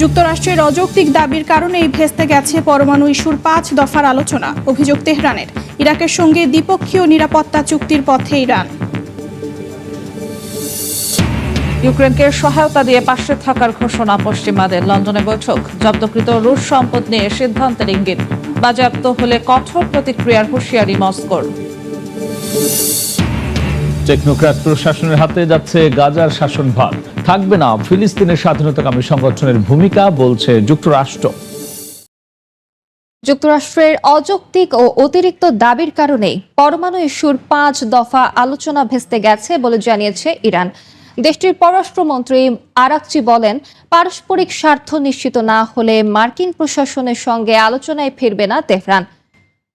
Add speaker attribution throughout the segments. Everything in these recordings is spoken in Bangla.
Speaker 1: যুক্তরাষ্ট্রের অযৌক্তিক দাবির কারণে এই ভেস্তে গেছে পরমাণু ইস্যুর পাঁচ দফার আলোচনা অভিযোগ তেহরানের। ইরাকের সঙ্গে দ্বিপক্ষীয় নিরাপত্তা চুক্তির পথে ইরান।
Speaker 2: ইউক্রেনকে সহায়তা দিয়ে পাশে থাকার ঘোষণা পশ্চিমাদের। লন্ডনে বৈঠক জব্দকৃত রুশ সম্পদ নিয়ে সিদ্ধান্তের ইঙ্গিত। বাজেয়াপ্ত হলে কঠোর প্রতিক্রিয়ার হুঁশিয়ারি মস্কোর।
Speaker 3: টেকনোক্র্যাট প্রশাসনের হাতে যাচ্ছে গাজার শাসনভার থাকবে না। ফিলিস্তিনের স্বাধীনতাকামী সংগঠনের ভূমিকা বলছে যুক্তরাষ্ট্র।
Speaker 4: যুক্তরাষ্ট্রের অযৌক্তিক ও অতিরিক্ত দাবির কারণে পরমাণু ইস্যুর পাঁচ দফা আলোচনা ভেস্তে গেছে বলে জানিয়েছে ইরান। দেশটির পররাষ্ট্রমন্ত্রী আরাকচি বলেন, পারস্পরিক স্বার্থ নিশ্চিত না হলে মার্কিন প্রশাসনের সঙ্গে আলোচনায় ফিরবে না তেহরান।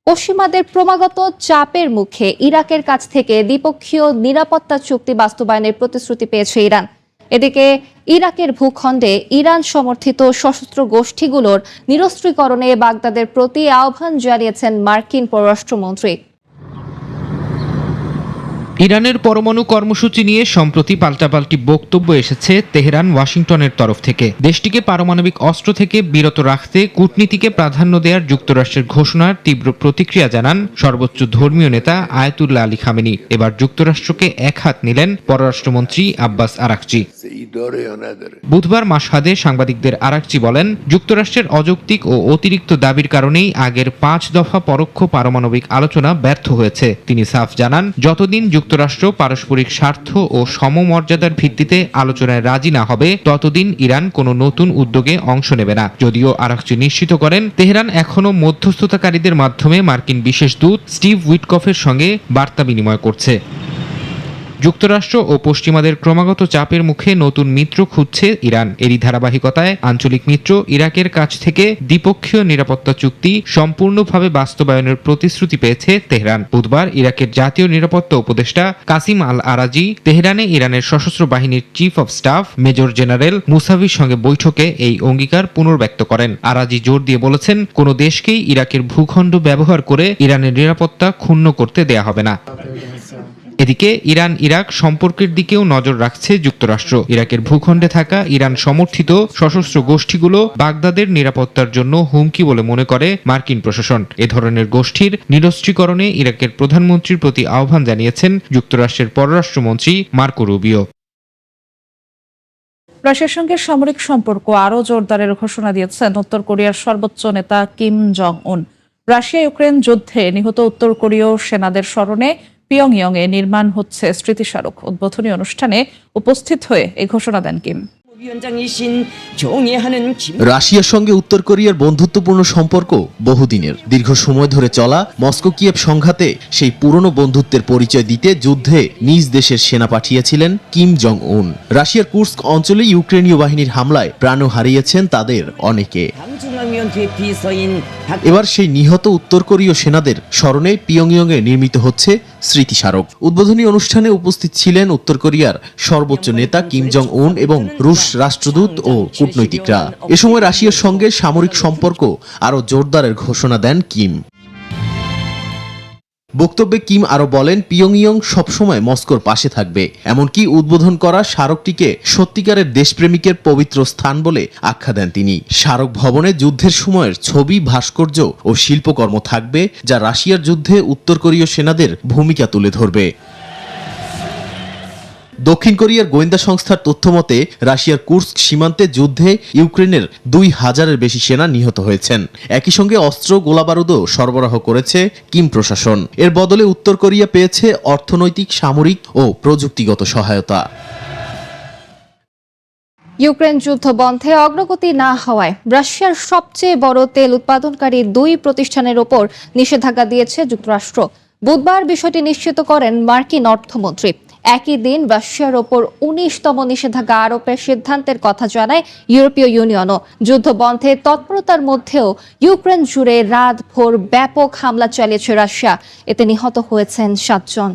Speaker 4: পশ্চিমাদের ক্রমাগত চাপের মুখে ইরাকের কাছ থেকে দ্বিপক্ষীয় নিরাপত্তা চুক্তি বাস্তবায়নের প্রতিশ্রুতি পেয়েছে ইরান। এদিকে ইরাকের ভূখণ্ডে ইরান সমর্থিত সশস্ত্র গোষ্ঠীগুলোর নিরস্ত্রীকরণে বাগদাদের প্রতি আহ্বান জানিয়েছেন মার্কিন পররাষ্ট্রমন্ত্রী।
Speaker 5: ইরানের পরমাণু কর্মসূচি নিয়ে সম্প্রতি পাল্টাপাল্টি বক্তব্য এসেছে তেহরান, ওয়াশিংটনের তরফ থেকে। দেশটিকে পারমাণবিক অস্ত্র থেকে বিরত রাখতে কূটনীতিকে প্রাধান্য দেওয়ার যুক্তরাষ্ট্রের ঘোষণার তীব্র প্রতিক্রিয়া জানান সর্বোচ্চ ধর্মীয় নেতা আয়াতুল্লাহ আলী খামেনি। এবার যুক্তরাষ্ট্রকে এক হাত নিলেন পররাষ্ট্রমন্ত্রী আব্বাস আরাকচি। বুধবার মাসহাদে সাংবাদিকদের আরাকচি বলেন, যুক্তরাষ্ট্রের অযৌক্তিক ও অতিরিক্ত দাবির কারণেই আগের পাঁচ দফা পরোক্ষ পারমাণবিক আলোচনা ব্যর্থ হয়েছে। তিনি সাফ জানান, যতদিন যুক্তরাষ্ট্র পারস্পরিক স্বার্থ ও সমমর্যাদার ভিত্তিতে আলোচনায় রাজি না হবে, ততদিন ইরান কোনো নতুন উদ্যোগে অংশ নেবে না। যদিও আরাকচি নিশ্চিত করেন, তেহরান এখনও মধ্যস্থতাকারীদের মাধ্যমে মার্কিন বিশেষ দূত স্টিভ উইটকফের সঙ্গে বার্তা বিনিময় করছে। যুক্তরাষ্ট্র ও পশ্চিমাদের ক্রমাগত চাপের মুখে নতুন মিত্র খুঁজছে ইরান। এরই ধারাবাহিকতায় আঞ্চলিক মিত্র ইরাকের কাছ থেকে দ্বিপক্ষীয় নিরাপত্তা চুক্তি সম্পূর্ণভাবে বাস্তবায়নের প্রতিশ্রুতি পেয়েছে তেহরান। বুধবার ইরাকের জাতীয় নিরাপত্তা উপদেষ্টা কাসিম আল আরাজি তেহরানে ইরানের সশস্ত্র বাহিনীর chief of staff major general Musavir সঙ্গে বৈঠকে এই অঙ্গীকার পুনর্ব্যক্ত করেন। আরাজি জোর দিয়ে বলেছেন, কোনো দেশকেই ইরাকের ভূখণ্ড ব্যবহার করে ইরানের নিরাপত্তা ক্ষুণ্ণ করতে দেয়া হবে না। এদিকে ইরান, ইরাক সম্পর্কের দিকেও নজর রাখছে যুক্তরাষ্ট্র। ইরাকের ভূখণ্ডে থাকা ইরান সমর্থিত সশস্ত্র গোষ্ঠীগুলো বাগদাদের নিরাপত্তার জন্য হুমকি বলে মনে করে মার্কিন প্রশাসন। এ ধরনের গোষ্ঠীর নিরস্ত্রীকরণে ইরাকের প্রধানমন্ত্রীর প্রতি আহ্বান জানিয়েছেন যুক্তরাষ্ট্রের পররাষ্ট্রমন্ত্রী মার্কো রুবিও।
Speaker 2: রাশিয়ার সঙ্গে সামরিক সম্পর্ক আরও জোরদারের ঘোষণা দিয়েছেন উত্তর কোরিয়ার সর্বোচ্চ নেতা কিম জং উন রাশিয়া ইউক্রেন যুদ্ধে নিহত উত্তর কোরীয় সেনাদের স্মরণে পিয়ংইয়ং এ নির্মাণ হচ্ছে স্মৃতিস্মারক। উদ্বোধনী অনুষ্ঠানে উপস্থিত হয়ে এই ঘোষণা দেন কিম।
Speaker 6: রাশিয়ার সঙ্গে উত্তর কোরিয়ার বন্ধুত্বপূর্ণ সম্পর্ক বহুদিনের। দীর্ঘ সময় ধরে চলা মস্কো কিয়েব সংঘাতে সেই পুরনো বন্ধুত্বের পরিচয় দিতে যুদ্ধে নিজ দেশের সেনা পাঠিয়েছিলেন কিম জং উন রাশিয়ার কুর্স্ক অঞ্চলে ইউক্রেনীয় বাহিনীর হামলায় প্রাণ হারিয়েছেন তাদের অনেকে। এবার সেই নিহত উত্তর কোরীয় সেনাদের স্মরণে পিয়ংইয়ংয়ে নির্মিত হচ্ছে স্মৃতিস্মারক উদ্বোধনী অনুষ্ঠানে উপস্থিত ছিলেন উত্তর কোরিয়ার সর্বোচ্চ নেতা কিম জং উন এবং রুশ রাষ্ট্রদূত ও কূটনৈতিকরা। এ সময় রাশিয়ার সঙ্গে সামরিক সম্পর্ক আরও জোরদারের ঘোষণা দেন কিম। বক্তব্যে কিম আরও বলেন, পিয়ংইয়ং সবসময় মস্কোর পাশে থাকবে। এমনকি উদ্বোধন করা স্মারকটিকে সত্যিকারের দেশপ্রেমিকের পবিত্র স্থান বলে আখ্যা দেন তিনি। স্মারক ভবনে যুদ্ধের সময়ের ছবি, ভাস্কর্য ও শিল্পকর্ম থাকবে, যা রাশিয়ার যুদ্ধে উত্তর কোরীয় সেনাদের ভূমিকা তুলে ধরবে। দক্ষিণ কোরিয়ার গোয়েন্দা সংস্থার তথ্যমতে রাশিয়ার কুর্স্ক সীমান্তে যুদ্ধে ইউক্রেনের দুই হাজারের বেশি সেনা নিহত হয়েছেন। একই সঙ্গে অস্ত্র, গোলাবারুদও সরবরাহ করেছে কিম প্রশাসন। এর বদলে উত্তর কোরিয়া পেয়েছে অর্থনৈতিক, সামরিক ও প্রযুক্তিগত সহায়তা।
Speaker 4: ইউক্রেন যুদ্ধ বন্ধে অগ্রগতি না হওয়ায় রাশিয়ার সবচেয়ে বড় তেল উৎপাদনকারী দুই প্রতিষ্ঠানের ওপর নিষেধাজ্ঞা দিয়েছে যুক্তরাষ্ট্র। বুধবার বিষয়টি নিশ্চিত করেন মার্কিন অর্থমন্ত্রী। একই দিন রাশিয়ার ওপর উনিশতম নিষেধাজ্ঞা আরোপের সিদ্ধান্তের কথা জানায় ইউরোপীয় ইউনিয়নও। যুদ্ধ বন্ধে তৎপরতার মধ্যেও ইউক্রেন জুড়ে রাত ভোর ব্যাপক হামলা চালিয়েছে রাশিয়া। এতে নিহত হয়েছেন সাতজন।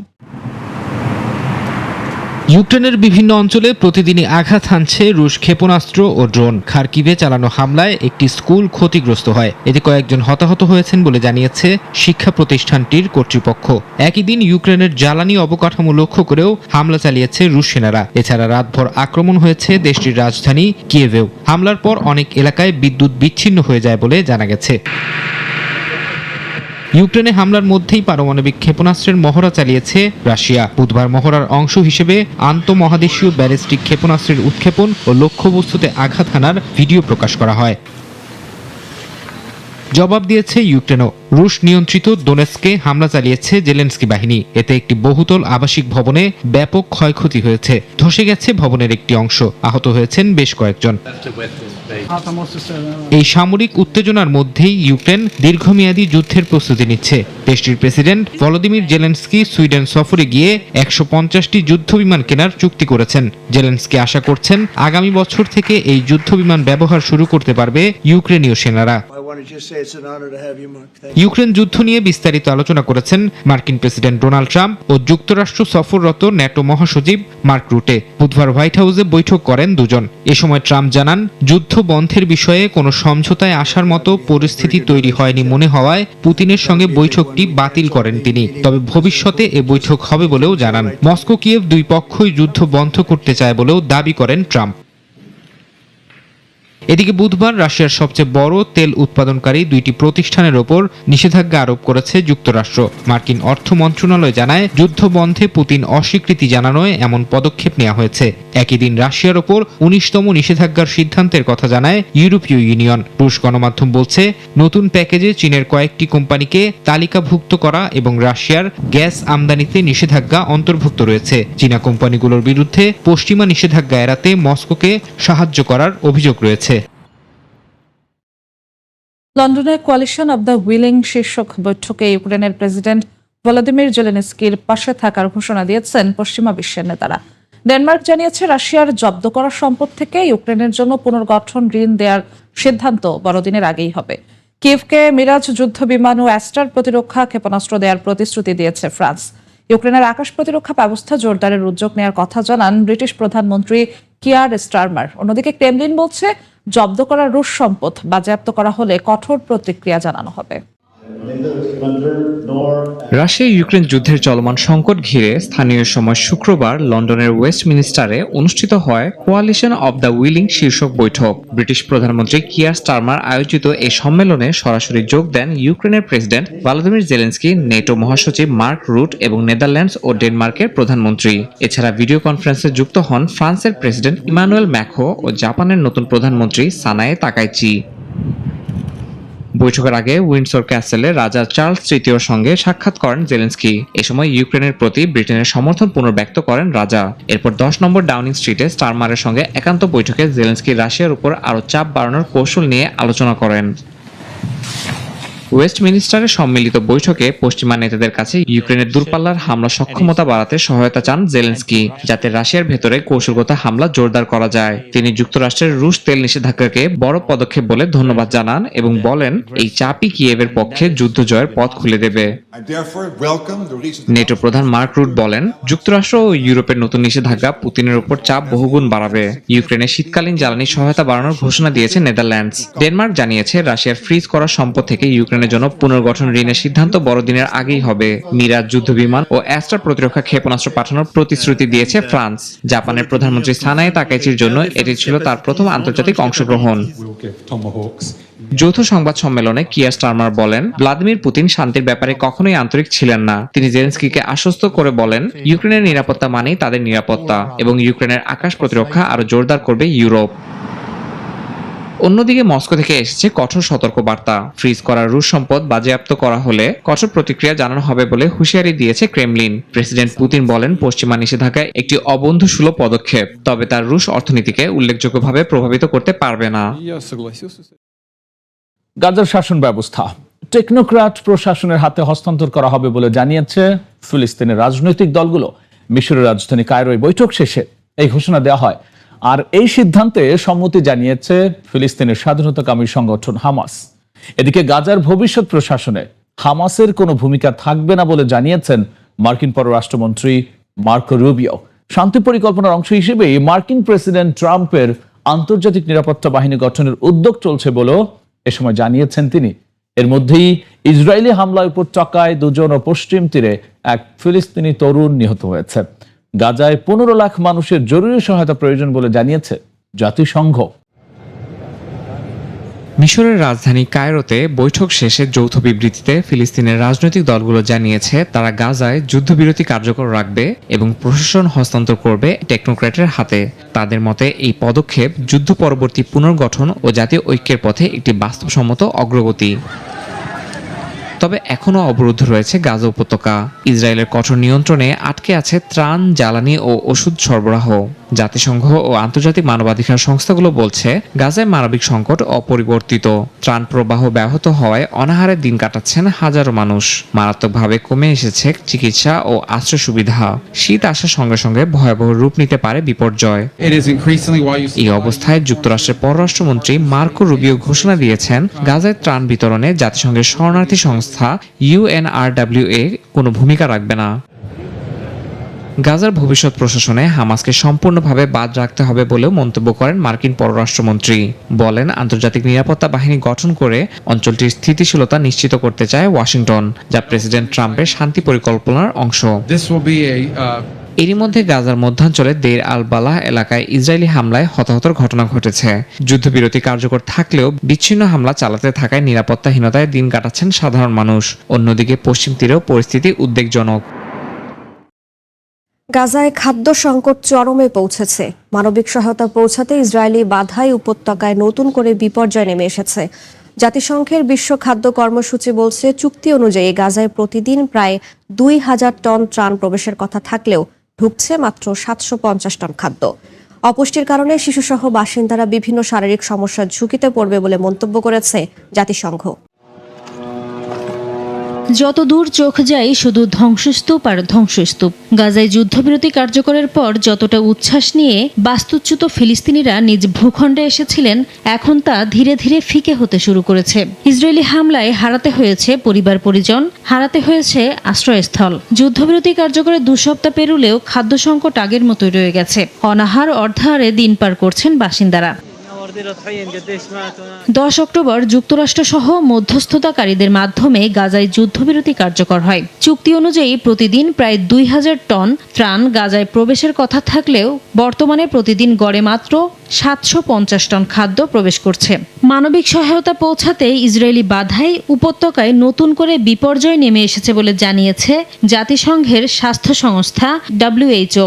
Speaker 5: ইউক্রেনের বিভিন্ন অঞ্চলে প্রতিদিনই আঘাত হানছে রুশ ক্ষেপণাস্ত্র ও ড্রোন। খার্কিভে চালানো হামলায় একটি স্কুল ক্ষতিগ্রস্ত হয়। এতে কয়েকজন হতাহত হয়েছেন বলে জানিয়েছে শিক্ষা প্রতিষ্ঠানটির কর্তৃপক্ষ। একই দিন ইউক্রেনের জ্বালানি অবকাঠামো লক্ষ্য করেও হামলা চালিয়েছে রুশ সেনারা। এছাড়া রাতভর আক্রমণ হয়েছে দেশটির রাজধানী কিয়েভেও। হামলার পর অনেক এলাকায় বিদ্যুৎ বিচ্ছিন্ন হয়ে যায় বলে জানা গেছে। ইউক্রেনে হামলার মধ্যেই পারমাণবিক ক্ষেপণাস্ত্রের মহড়া চালিয়েছে রাশিয়া। বুধবার মহড়ার অংশ হিসেবে আন্তঃমহাদেশীয় ব্যালিস্টিক ক্ষেপণাস্ত্রের উৎক্ষেপণ ও লক্ষ্যবস্তুতে আঘাত হানার ভিডিও প্রকাশ করা হয়। জবাব দিয়েছে ইউক্রেনও। রুশ নিয়ন্ত্রিত দোনেস্কে হামলা চালিয়েছে জেলেন্সকি বাহিনী। এতে একটি বহুতল আবাসিক ভবনে ব্যাপক ক্ষয়ক্ষতি হয়েছে। ধসে গেছে ভবনের একটি অংশ। আহত হয়েছেন বেশ কয়েকজন। এই সামরিক উত্তেজনার মধ্যেই ইউক্রেন দীর্ঘমেয়াদী যুদ্ধের প্রস্তুতি নিচ্ছে। দেশটির প্রেসিডেন্ট ভলোদিমির জেলেন্সকি সুইডেন সফরে গিয়ে একশো পঞ্চাশটি যুদ্ধ বিমান কেনার চুক্তি করেছেন। জেলেন্সকি আশা করছেন আগামী বছর থেকে এই যুদ্ধ বিমান ব্যবহার শুরু করতে পারবে ইউক্রেনীয় সেনারা। ইউক্রেন যুদ্ধ নিয়ে বিস্তারিত আলোচনা করেছেন মার্কিন প্রেসিডেন্ট ডোনাল্ড ট্রাম্প ও যুক্তরাষ্ট্র সফররত ন্যাটো মহাসচিব মার্ক রুটে। বুধবার হোয়াইট হাউসে বৈঠক করেন দুজন। এ সময় ট্রাম্প জানান, যুদ্ধ বন্ধের বিষয়ে কোনো সমঝোতায় আসার মতো পরিস্থিতি তৈরি হয়নি মনে হওয়ায় পুতিনের সঙ্গে বৈঠকটি বাতিল করেন তিনি। তবে ভবিষ্যতে এ বৈঠক হবে বলেও জানান। মস্কো, কিয়েভ দুই পক্ষই যুদ্ধ বন্ধ করতে চায় বলেও দাবি করেন ট্রাম্প। এদিকে বুধবার রাশিয়ার সবচেয়ে বড় তেল উৎপাদনকারী দুইটি প্রতিষ্ঠানের ওপর নিষেধাজ্ঞা আরোপ করেছে যুক্তরাষ্ট্র। মার্কিন অর্থ মন্ত্রণালয় জানায় যুদ্ধ বন্ধে পুতিন অস্বীকৃতি জানানোয় এমন পদক্ষেপ নেওয়া হয়েছে। একই দিন রাশিয়ার ওপর উনিশতম নিষেধাজ্ঞার সিদ্ধান্তের কথা জানায় ইউরোপীয় ইউনিয়ন। রুশ গণমাধ্যম বলছে, নতুন প্যাকেজে চীনের কয়েকটি কোম্পানিকে তালিকাভুক্ত করা এবং রাশিয়ার গ্যাস আমদানিতে নিষেধাজ্ঞা অন্তর্ভুক্ত রয়েছে। চীনা কোম্পানিগুলোর বিরুদ্ধে পশ্চিমা নিষেধাজ্ঞা এড়াতে মস্কোকে সাহায্য করার অভিযোগ রয়েছে।
Speaker 2: লন্ডনে কোয়ালিশন অব দ্য উইলিং শীর্ষক বৈঠকে ইউক্রেনের প্রেসিডেন্ট ভলোদিমির জেলেনস্কির পাশে থাকার ঘোষণা দিয়েছেন পশ্চিমা বিশ্বের নেতারা। ডেনমার্ক জানিয়েছে রাশিয়ার জব্দ করা সম্পদ থেকে ইউক্রেনের জন্য পুনর্গঠন ঋণ দেওয়ার সিদ্ধান্ত বড়দিনের আগেই হবে। কিভকে মিরাজ যুদ্ধ বিমান ও অ্যাস্টার প্রতিরক্ষা ক্ষেপণাস্ত্র দেওয়ার প্রতিশ্রুতি দিয়েছে ফ্রান্স। ইউক্রেনের আকাশ প্রতিরক্ষা ব্যবস্থা জোরদারের উদ্যোগ নেওয়ার কথা জানান ব্রিটিশ প্রধানমন্ত্রী কিয়ার স্টারমার। অন্যদিকে ক্রেমলিন বলছে জব্দ করা রুশ সম্পদ বাজেয়াপ্ত করা হলে কঠোর প্রতিক্রিয়া জানানো হবে।
Speaker 7: রাশিয়া ইউক্রেন যুদ্ধের চলমান সংকট ঘিরে স্থানীয় সময় শুক্রবার লন্ডনের ওয়েস্টমিনিস্টারে অনুষ্ঠিত হয় কোয়ালিশন অব দ্য উইলিং শীর্ষক বৈঠক। ব্রিটিশ প্রধানমন্ত্রী কিয়ার স্টারমার আয়োজিত এই সম্মেলনে সরাসরি যোগ দেন ইউক্রেনের প্রেসিডেন্ট ভলাদিমির জেলেন্সকি, নেটো মহাসচিব মার্ক রুট এবং নেদারল্যান্ডস ও ডেনমার্কের প্রধানমন্ত্রী। এছাড়া ভিডিও কনফারেন্সে যুক্ত হন ফ্রান্সের প্রেসিডেন্ট ইমানুয়েল ম্যাখো ও জাপানের নতুন প্রধানমন্ত্রী সানায়ে তাকাইচি। বৈঠকের আগে উইন্ডসর ক্যাসেলে রাজা চার্লস তৃতীয় সঙ্গে সাক্ষাৎ করেন জেলেন্সকি। এ সময় ইউক্রেনের প্রতি ব্রিটেনের সমর্থন পুনর্ব্যক্ত করেন রাজা। এরপর দশ নম্বর ডাউনিং স্ট্রিটে স্টারমারের সঙ্গে একান্ত বৈঠকে জেলেন্সকি রাশিয়ার উপর আরও চাপ বাড়ানোর কৌশল নিয়ে আলোচনা করেন। ওয়েস্টমিনিস্টারের সম্মিলিত বৈঠকে পশ্চিমা নেতাদের কাছে ইউক্রেনের দূরপাল্লার হামলা সক্ষমতা বাড়াতে সহায়তা চান জেলেন্সকি, যাতে রাশিয়ার ভেতরে কৌশলগত হামলা জোরদার করা যায়। তিনি যুক্তরাষ্ট্রের রুশ তেল নিষেধাজ্ঞাকে বড় পদক্ষেপ বলে ধন্যবাদ জানান এবং বলেন, এই চাপই কিয়েভের পক্ষে যুদ্ধ জয়ের পথ খুলে দেবে। নেটো প্রধান মার্ক রুট বলেন, যুক্তরাষ্ট্র ও ইউরোপের নতুন নিষেধাজ্ঞা পুতিনের উপর চাপ বহুগুণ বাড়াবে। ইউক্রেনের শীতকালীন জ্বালানি সহায়তা বাড়ানোর ঘোষণা দিয়েছে নেদারল্যান্ডস। ডেনমার্ক জানিয়েছে, রাশিয়ার ফ্রিজ করা সম্পদ থেকে ইউক্রেনের জন্য পুনর্গঠন ঋণের সিদ্ধান্ত বড়দিনের আগেই হবে। মিরাজ যুদ্ধ বিমান ও অ্যাস্টার প্রতিরক্ষা ক্ষেপণাস্ত্র পাঠানোর প্রতিশ্রুতি দিয়েছে ফ্রান্স। জাপানের প্রধানমন্ত্রী সানায়ে তাকাইচির জন্য এটি ছিল তার প্রথম আন্তর্জাতিক অংশগ্রহণ. যৌথ সংবাদ সম্মেলনে কিয়ার স্টারমার বলেন, ভ্লাদিমির পুতিন শান্তির ব্যাপারে কখনোই আন্তরিক ছিলেন না। তিনি জেলেন্সকিকে আশ্বস্ত করে বলেন, ইউক্রেনের নিরাপত্তা মানেই তাদের নিরাপত্তা এবং ইউক্রেনের আকাশ প্রতিরক্ষা আরও জোরদার করবে ইউরোপ। অন্যদিকে মস্কো থেকে এসেছে কঠোর সতর্ক বার্তা ফ্রিজ করা রুশ সম্পদ বাজেয়াপ্ত করা হলে কঠোর প্রতিক্রিয়া জানানো হবে বলে হুঁশিয়ারি দিয়েছে ক্রেমলিন। প্রেসিডেন্ট পুতিন বলেন পশ্চিমা নিষেধাজ্ঞায় একটি অবন্ধুসুলভ পদক্ষেপ তবে তার রুশ অর্থনীতিকে উল্লেখযোগ্যভাবে প্রভাবিত করতে পারবে না।
Speaker 3: গাজার শাসন ব্যবস্থা। টেকনোক্রাট প্রশাসনের হাতে হস্তান্তর করা হবে বলে জানিয়েছে ফিলিস্তিনের রাজনৈতিক দলগুলো। মিশরের রাজধানী কায়রোয় বৈঠক শেষে এই ঘোষণা দেওয়া হয়। আর এই সিদ্ধান্তে সম্মতি জানিয়েছে ফিলিস্তিনের স্বাধীনতাকামী সংগঠন হামাস। এদিকে গাজার ভবিষ্যৎ প্রশাসনে হামাসের কোনো ভূমিকা থাকবে না বলে জানিয়েছেন মার্কিন পররাষ্ট্রমন্ত্রী মার্কো রুবিও। শান্তি পরিকল্পনার অংশ হিসেবে মার্কিন প্রেসিডেন্ট ট্রাম্পের আন্তর্জাতিক নিরাপত্তা বাহিনী গঠনের উদ্যোগ চলছে বলেও এ সময় জানিয়েছেন তিনি। এর মধ্যেই ইসরায়েলি হামলায় উপত্যকায় দুজন ও পশ্চিম তীরে এক ফিলিস্তিনি তরুণ নিহত হয়েছে গাজায় পনেরো লাখ মানুষের জরুরি সহায়তা প্রয়োজন বলে জানিয়েছে জাতিসংঘ।
Speaker 7: মিশরের রাজধানী কায়রোতে বৈঠক শেষে যৌথ বিবৃতিতে ফিলিস্তিনের রাজনৈতিক দলগুলো জানিয়েছে, তারা গাজায় যুদ্ধবিরতি কার্যকর রাখবে এবং প্রশাসন হস্তান্তর করবে টেকনোক্র্যাটের হাতে। তাদের মতে, এই পদক্ষেপ যুদ্ধ পরবর্তী পুনর্গঠন ও জাতীয় ঐক্যের পথে একটি বাস্তবসম্মত অগ্রগতি। তবে এখনও অবরুদ্ধ রয়েছে গাজা উপত্যকা। ইসরায়েলের কঠোর নিয়ন্ত্রণে আটকে আছে ত্রাণ জ্বালানি ও ওষুধ সরবরাহ। জাতিসংঘ ও আন্তর্জাতিক মানবাধিকার সংস্থাগুলো বলছে গাজায় মানবিক সংকট অপরিবর্তিত। ত্রাণ প্রবাহ ব্যাহত হওয়ায় অনাহারে দিন কাটাচ্ছেন হাজারো মানুষ। মারাত্মকভাবে কমে এসেছে চিকিৎসা ও আশ্রয় সুবিধা। শীত আসার সঙ্গে সঙ্গে ভয়াবহ রূপ নিতে পারে বিপর্যয়। এই অবস্থায় যুক্তরাষ্ট্রের পররাষ্ট্রমন্ত্রী মার্কো রুবিও ঘোষণা দিয়েছেন গাজায় ত্রাণ বিতরণে জাতিসংঘের শরণার্থী সংস্থা ইউএনআরডব্লিউএ কোনো ভূমিকা রাখবে না। গাজার ভবিষ্যৎ প্রশাসনে হামাসকে সম্পূর্ণভাবে বাদ রাখতে হবে বলেও মন্তব্য করেন মার্কিন পররাষ্ট্রমন্ত্রী। বলেন, আন্তর্জাতিক নিরাপত্তা বাহিনী গঠন করে অঞ্চলটির স্থিতিশীলতা নিশ্চিত করতে চায় ওয়াশিংটন, যা প্রেসিডেন্ট ট্রাম্পের শান্তি পরিকল্পনার অংশ। এরই মধ্যে গাজার মধ্যাঞ্চলে দের আল বালাহ এলাকায় ইসরায়েলি হামলায় হতাহতর ঘটনা ঘটেছে। যুদ্ধবিরতি কার্যকর থাকলেও বিচ্ছিন্ন হামলা চালাতে থাকায় নিরাপত্তাহীনতায় দিন কাটাচ্ছেন সাধারণ মানুষ। অন্যদিকে পশ্চিম তীরেও পরিস্থিতি উদ্বেগজনক।
Speaker 8: গাজায় খাদ্য সংকট চরমে পৌঁছেছে। মানবিক সহায়তা পৌঁছাতে ইসরায়েলি বাধাই উপত্যকায় নতুন করে বিপর্যয় নেমে এসেছে। জাতিসংঘের বিশ্ব খাদ্য কর্মসূচি বলছে, চুক্তি অনুযায়ী গাজায় প্রতিদিন প্রায় দুই হাজার টন ত্রাণ প্রবেশের কথা থাকলেও ঢুকছে মাত্র সাতশো পঞ্চাশ টন খাদ্য। অপুষ্টির কারণে শিশুসহ বাসিন্দারা বিভিন্ন শারীরিক সমস্যার ঝুঁকিতে পড়বে বলে মন্তব্য করেছে জাতিসংঘ।
Speaker 9: যত দূর চোখ যায়, শুধু ধ্বংসস্তূপ আর ধ্বংসস্তূপ। গাজায় যুদ্ধবিরতি কার্যকরের পর যতটা উচ্ছ্বাস নিয়ে বাস্তুচ্যুত ফিলিস্তিনিরা নিজ ভূখণ্ডে এসেছিলেন, এখন তা ধীরে ধীরে ফিকে হতে শুরু করেছে। ইসরায়েলি হামলায় হারাতে হয়েছে পরিবার পরিজন, হারাতে হয়েছে আশ্রয়স্থল। যুদ্ধবিরতি কার্যকরের দু সপ্তাহ পেরুলেও খাদ্য সংকট আগের মতোই রয়ে গেছে। অনাহার অর্ধাহারে দিন পার করছেন বাসিন্দারা। দশ অক্টোবর যুক্তরাষ্ট্র সহ মধ্যস্থতাকারীদের মাধ্যমে গাজায় যুদ্ধবিরতি কার্যকর হয়। চুক্তি অনুযায়ী প্রতিদিন প্রায় দুই হাজার টন ত্রাণ গাজায় প্রবেশের কথা থাকলেও বর্তমানে প্রতিদিন গড়ে মাত্র সাতশো পঞ্চাশ টন খাদ্য প্রবেশ করছে। মানবিক সহায়তা পৌঁছাতে ইসরায়েলি বাধাই উপত্যকায় নতুন করে বিপর্যয় নেমে এসেছে বলে জানিয়েছে জাতিসংঘের স্বাস্থ্য সংস্থা ডব্লিউএইচও।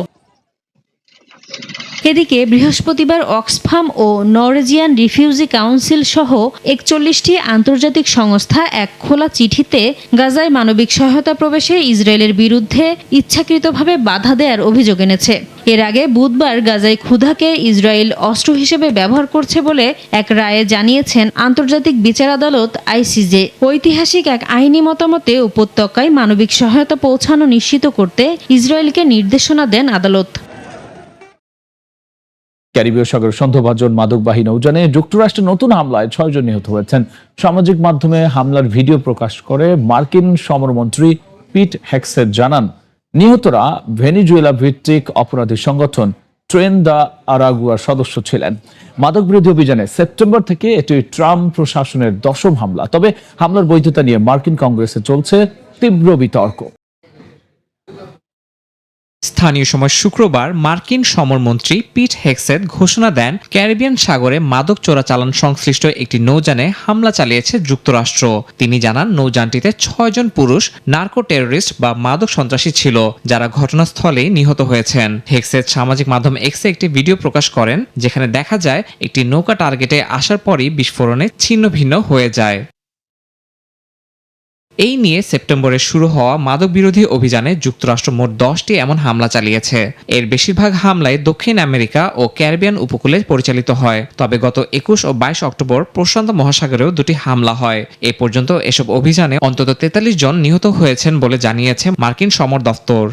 Speaker 9: এদিকে বৃহস্পতিবার অক্সফাম ও নরওয়েজিয়ান রিফিউজি কাউন্সিল সহ একচল্লিশটি আন্তর্জাতিক সংস্থা এক খোলা চিঠিতে গাজায় মানবিক সহায়তা প্রবেশে ইসরায়েলের বিরুদ্ধে ইচ্ছাকৃতভাবে বাধা দেওয়ার অভিযোগ এনেছে। এর আগে বুধবার গাজায় ক্ষুধাকে ইসরায়েল অস্ত্র হিসেবে ব্যবহার করছে বলে এক রায়ে জানিয়েছেন আন্তর্জাতিক বিচার আদালত আইসিজে। ঐতিহাসিক এক আইনি মতামতে উপত্যকায় মানবিক সহায়তা পৌঁছানো নিশ্চিত করতে ইসরায়েলকে নির্দেশনা দেন আদালত।
Speaker 3: ক্যারিবীয় সাগর সন্দেহভাজন মাদকবাহী নৌযানে যুক্তরাষ্ট্রের নতুন হামলায় ছয়জন নিহত হয়েছেন। সামাজিক মাধ্যমে হামলার ভিডিও প্রকাশ করে মার্কিন সমরমন্ত্রী পিট হ্যাক্সের জানান, নিহতরা ভেনিজুয়েলা ভিত্তিক অপরাধী সংগঠন ট্রেন দ্য আরাগুয়ার সদস্য ছিলেন। মাদক বিরোধী অভিযানে সেপ্টেম্বর থেকে এটি ট্রাম্প প্রশাসনের দশম হামলা। তবে হামলার বৈধতা নিয়ে মার্কিন কংগ্রেসে চলছে তীব্র বিতর্ক।
Speaker 7: স্থানীয় সময় শুক্রবার মার্কিন সমরমন্ত্রী পিট হেক্সেট ঘোষণা দেন, ক্যারিবিয়ান সাগরে মাদক চোরাচালান সংশ্লিষ্ট একটি নৌযানে হামলা চালিয়েছে যুক্তরাষ্ট্র। তিনি জানান, নৌযানটিতে ছয়জন পুরুষ নার্কো টেররিস্ট বা মাদক সন্ত্রাসী ছিল, যারা ঘটনাস্থলেই নিহত হয়েছেন। হেক্সেট সামাজিক মাধ্যম এক্সে একটি ভিডিও প্রকাশ করেন, যেখানে দেখা যায়, একটি নৌকা টার্গেটে আসার পরই বিস্ফোরণে ছিন্ন ভিন্ন হয়ে যায়। এই নিয়ে সেপ্টেম্বরে শুরু হওয়া মাদক বিরোধী অভিযানে যুক্তরাষ্ট্র মোট দশটি এমন হামলা চালিয়েছে। এর বেশিরভাগ হামলায় দক্ষিণ আমেরিকা ও ক্যারিবিয়ান উপকূলে পরিচালিত হয়। তবে গত একুশ ও বাইশ অক্টোবর প্রশান্ত মহাসাগরেও দুটি হামলা হয়। এ পর্যন্ত এসব অভিযানে অন্তত তেতাল্লিশ জন নিহত হয়েছেন বলে জানিয়েছে মার্কিন সমর দফতর।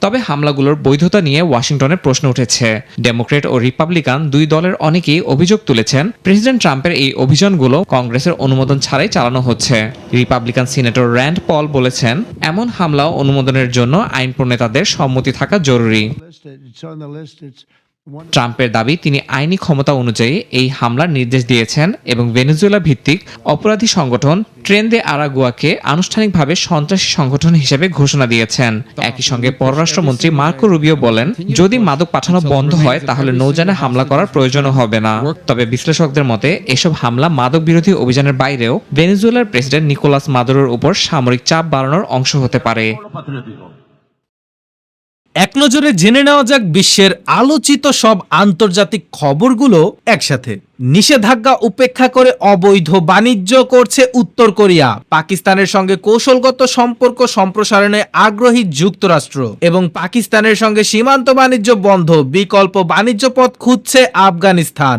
Speaker 7: তবে হামলাগুলোর বৈধতা নিয়ে ওয়াশিংটনে প্রশ্ন উঠেছে। ডেমোক্রেট ও রিপাবলিকান দুই দলের অনেকেই অভিযোগ তুলেছেন, প্রেসিডেন্ট ট্রাম্পের এই অভিযানগুলো কংগ্রেসের অনুমোদন ছাড়াই চালানো হচ্ছে। রিপাবলিকান সিনেটর র্যান্ড পল বলেছেন, এমন হামলা অনুমোদনের জন্য আইন প্রণেতাদের সম্মতি থাকা জরুরি। ট্রাম্পের দাবি, তিনি আইনি ক্ষমতা অনুযায়ী এই হামলার নির্দেশ দিয়েছেন এবং ভেনেজুয়েলা ভিত্তিক অপরাধী সংগঠন ট্রেন দে আরাগুয়াকে আনুষ্ঠানিকভাবে সন্ত্রাসী সংগঠন হিসেবে ঘোষণা দিয়েছেন। একই সঙ্গে পররাষ্ট্রমন্ত্রী মার্কো রুবিও বলেন, যদি মাদক পাঠানো বন্ধ হয়, তাহলে নৌযানে হামলা করার প্রয়োজনও হবে না। তবে বিশ্লেষকদের মতে, এসব হামলা মাদক বিরোধী অভিযানের বাইরেও ভেনেজুয়েলার প্রেসিডেন্ট নিকোলাস মাদুরোর উপর সামরিক চাপ বাড়ানোর অংশ হতে পারে।
Speaker 10: এক নজরে জেনে নেওয়া যাক বিশ্বের আলোচিত সব আন্তর্জাতিক খবরগুলো একসাথে। নিষেধাজ্ঞা উপেক্ষা করে অবৈধ বাণিজ্য করছে উত্তর কোরিয়া। পাকিস্তানের সঙ্গে কৌশলগত সম্পর্ক সম্প্রসারণে আগ্রহী যুক্তরাষ্ট্র এবং পাকিস্তানের সঙ্গে সীমান্ত বাণিজ্য বন্ধ বিকল্প বাণিজ্য পথ খুঁজছে আফগানিস্তান।